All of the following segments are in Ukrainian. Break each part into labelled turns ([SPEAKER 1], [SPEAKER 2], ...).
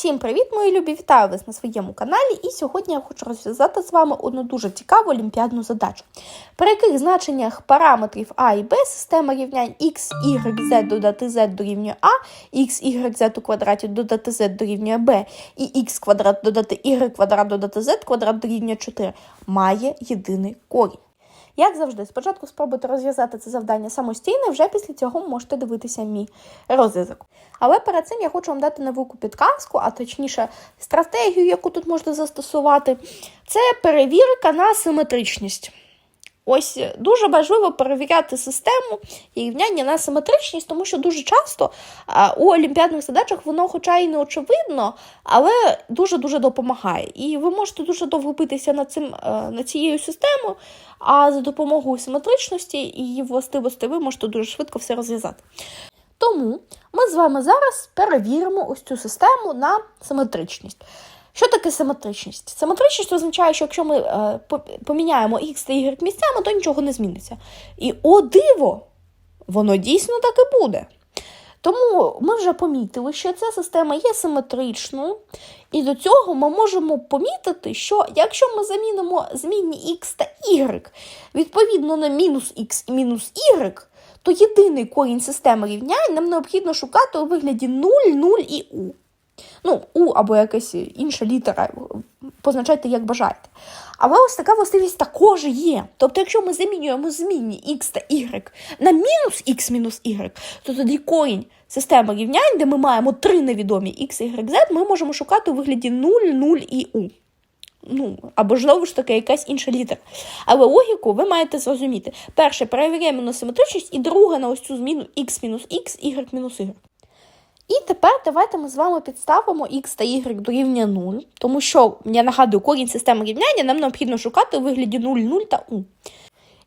[SPEAKER 1] Всім привіт, мої любі! Вітаю вас на своєму каналі. І сьогодні я хочу розв'язати з вами одну дуже цікаву олімпіадну задачу, при яких значеннях параметрів А і Б система рівнянь x, y, z додати z дорівнює А, x, y, z у квадраті додати z дорівнює Б, і x квадрат додати y квадрат додати z квадрат дорівнює 4 має єдиний корінь. Як завжди, спочатку спробуйте розв'язати це завдання самостійно, вже після цього можете дивитися мій розв'язок. Але перед цим я хочу вам дати невелику підказку, а точніше стратегію, яку тут можна застосувати, це перевірка на симетричність. Ось дуже важливо перевіряти систему і рівняння на симетричність, тому що дуже часто у олімпіадних задачах воно, хоча й не очевидно, але дуже-дуже допомагає. І ви можете дуже довго битися над, цим, е, над цією системою, а за допомогою симетричності і її властивостей ви можете дуже швидко все розв'язати. Тому ми з вами зараз перевіримо ось цю систему на симетричність. Що таке симетричність? Симетричність означає, що якщо ми е, поміняємо x та y місцями, то нічого не зміниться. І о диво, воно дійсно так і буде. Тому ми вже помітили, що ця система є симетричною, і до цього ми можемо помітити, що якщо ми замінимо змінні x та y відповідно на мінус x і мінус y, то єдиний корінь системи рівнянь нам необхідно шукати у вигляді 0, 0 і u. Ну, У або якась інша літера, позначайте, як бажаєте. Але ось така властивість також є. Тобто, якщо ми замінюємо змінні x та y на мінус x мінус y, то тоді корінь системи рівнянь, де ми маємо три невідомі x, y, z, ми можемо шукати у вигляді 0, 0 і u. Ну, або ж знову ж таки якась інша літера. Але логіку ви маєте зрозуміти. Перше, перевіряємо на симетричність, і друге на ось цю зміну x-x, y мінус y. І тепер давайте ми з вами підставимо x та y дорівнює 0, тому що, я нагадую, корінь системи рівняння нам необхідно шукати у вигляді 0, 0 та u.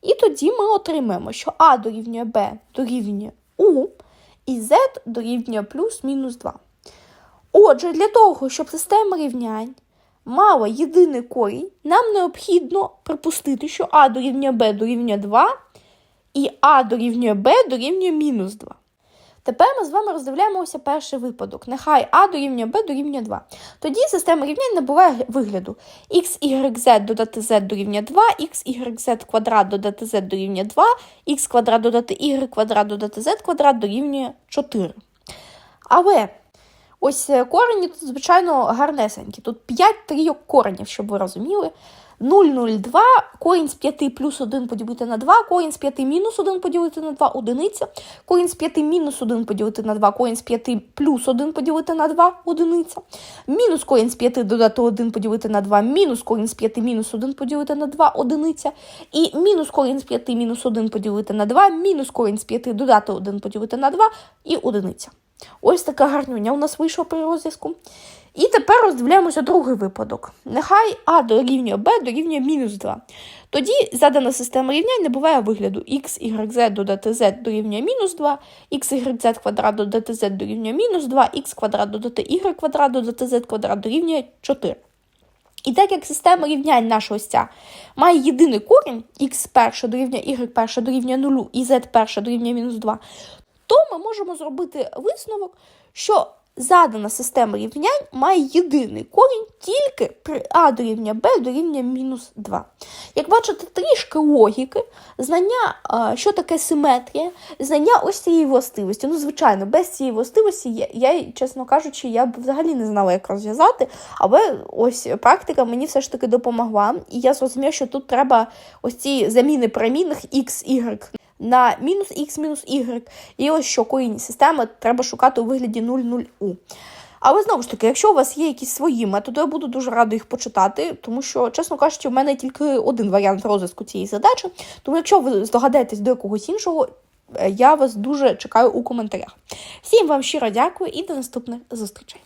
[SPEAKER 1] І тоді ми отримаємо, що а дорівнює b дорівнює u, і z дорівнює плюс-мінус 2. Отже, для того, щоб система рівнянь мала єдиний корінь, нам необхідно припустити, що а дорівнює b дорівнює 2, і а дорівнює b дорівнює мінус 2. Тепер ми з вами роздивляємося перший випадок. Нехай А дорівнює Б дорівнює 2. Тоді система рівнянь набуває вигляду x, y, додати z дорівнює 2, x, y, квадрат додати z дорівнює 2, x квадрат додати y квадрат додати z квадрат дорівнює 4. Але ось корені тут, звичайно, гарнесенькі. Тут 5 трійок коренів, щоб ви розуміли. 0,02, корінь з 5 плюс 1 поділити на 2, корінь з 5 мінус 1 поділити на 2, одиниця, корінь з 5 мінус 1 поділити на 2, корінь з 5 плюс 1 поділити на 2, одиниця, мінус корінь з 5 додати 1 поділити на 2, мінус корінь з 5 мінус 1 поділити на 2, одиниця, і мінус корінь з 5 мінус 1 поділити на 2, мінус корінь з 5 додати 1 поділити на 2 і одиниця. Ось така гарнюня у нас вийшла при розв'язку. І тепер роздивляємося другий випадок. Нехай А дорівнює Б дорівнює мінус 2. Тоді задана система рівнянь не буває вигляду x, y, z додати z дорівнює мінус 2, x, y, z квадрат додати z дорівнює мінус 2, x квадрат додати y квадрат додати z квадрат дорівнює 4. І так як система рівнянь наша ось ця має єдиний корінь, x перше дорівнює y перше дорівнює 0 і z перше дорівнює мінус 2, то ми можемо зробити висновок, що задана система рівнянь має єдиний корінь тільки при А дорівнює Б дорівнює мінус 2. Як бачите, трішки логіки, знання, що таке симетрія, знання ось цієї властивості. Ну, звичайно, без цієї властивості я, я, чесно кажучи, я б взагалі не знала, як розв'язати, але ось практика мені все ж таки допомогла. І я зрозуміла, що тут треба ось ці заміни промінних X, Y на мінус х мінус y. І ось що корінь системи треба шукати у вигляді 0,0u. Але знову ж таки, якщо у вас є якісь свої методи, я буду дуже рада їх почитати, тому що, чесно кажучи, в мене тільки один варіант розв'язку цієї задачі. Тому, якщо ви здогадаєтесь до якогось іншого, я вас дуже чекаю у коментарях. Всім вам щиро дякую і до наступних зустрічей.